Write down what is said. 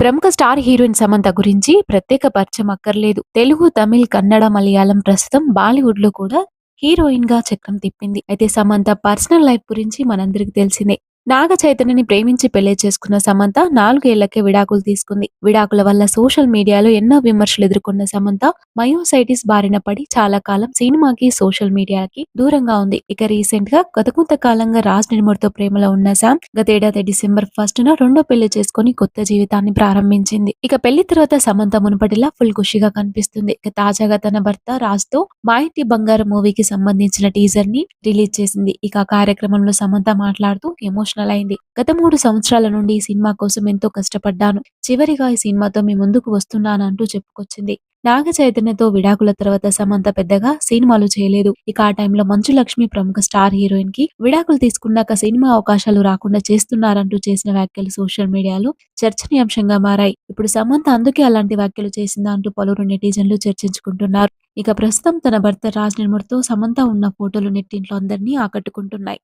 ప్రముఖ star heroine Samantha గురించి ప్రత్యేక పరిచయం అక్కర్లేదు. తెలుగు తమిళ్ కన్నడ మలయాళం ప్రస్తుతం బాలీవుడ్లో కూడా హీరోయిన్గా చక్రం తిప్పింది. అయితే సమంత పర్సనల్ లైఫ్ గురించి మనందరికి తెలిసిందే. నాగ చైతన్యని ప్రేమించి పెళ్ళి చేసుకున్న సమంత నాలుగేళ్ళకే విడాకులు తీసుకుంది. విడాకుల వల్ల సోషల్ మీడియాలో ఎన్నో విమర్శలు ఎదుర్కొన్న సమంత మయోసైటిస్ బారిన పడి చాలా కాలం సినిమాకి సోషల్ మీడియాకి దూరంగా ఉంది. ఇక రీసెంట్గా గత కొంత కాలంగా రాజ్ నిర్మూర్తో ప్రేమలో ఉన్న శామ్ గతేడాది డిసెంబర్ ఫస్ట్ న రెండో పెళ్ళి చేసుకుని కొత్త జీవితాన్ని ప్రారంభించింది. ఇక పెళ్ళి తర్వాత సమంత మునుపటిలా ఫుల్ ఖుషిగా కనిపిస్తుంది. ఇక తాజాగా తన భర్త రాజ్తో మా ఇంటి బంగారు మూవీకి సంబంధించిన టీజర్ని రిలీజ్ చేసింది. ఇక కార్యక్రమంలో సమంత మాట్లాడుతూ ఎమోషన్ ఎమోషనల్ అయింది గత మూడు సంవత్సరాల నుండి ఈ సినిమా కోసం ఎంతో కష్టపడ్డాను. చివరిగా ఈ సినిమాతో మీ ముందుకు వస్తున్నానంటూ చెప్పుకొచ్చింది. నాగ చైతన్యతో విడాకుల తర్వాత సమంత పెద్దగా సినిమాలు చేయలేదు. ఇక ఆ టైంలో మంచు లక్ష్మి ప్రముఖ స్టార్ హీరోయిన్కి విడాకులు తీసుకున్నాక సినిమా అవకాశాలు రాకుండా చేస్తున్నారంటూ చేసిన వ్యాఖ్యలు సోషల్ మీడియాలో చర్చనీయాంశంగా మారాయి. ఇప్పుడు సమంత అందుకే అలాంటి వ్యాఖ్యలు చేసిందా అంటూ పలువురు నెటిజన్లు చర్చించుకుంటున్నారు. ఇక ప్రస్తుతం తన భర్త రాజ్ నిర్మూర్తో సమంత ఉన్న ఫోటోలు నెట్టింట్లో అందరినీ ఆకట్టుకుంటున్నాయి.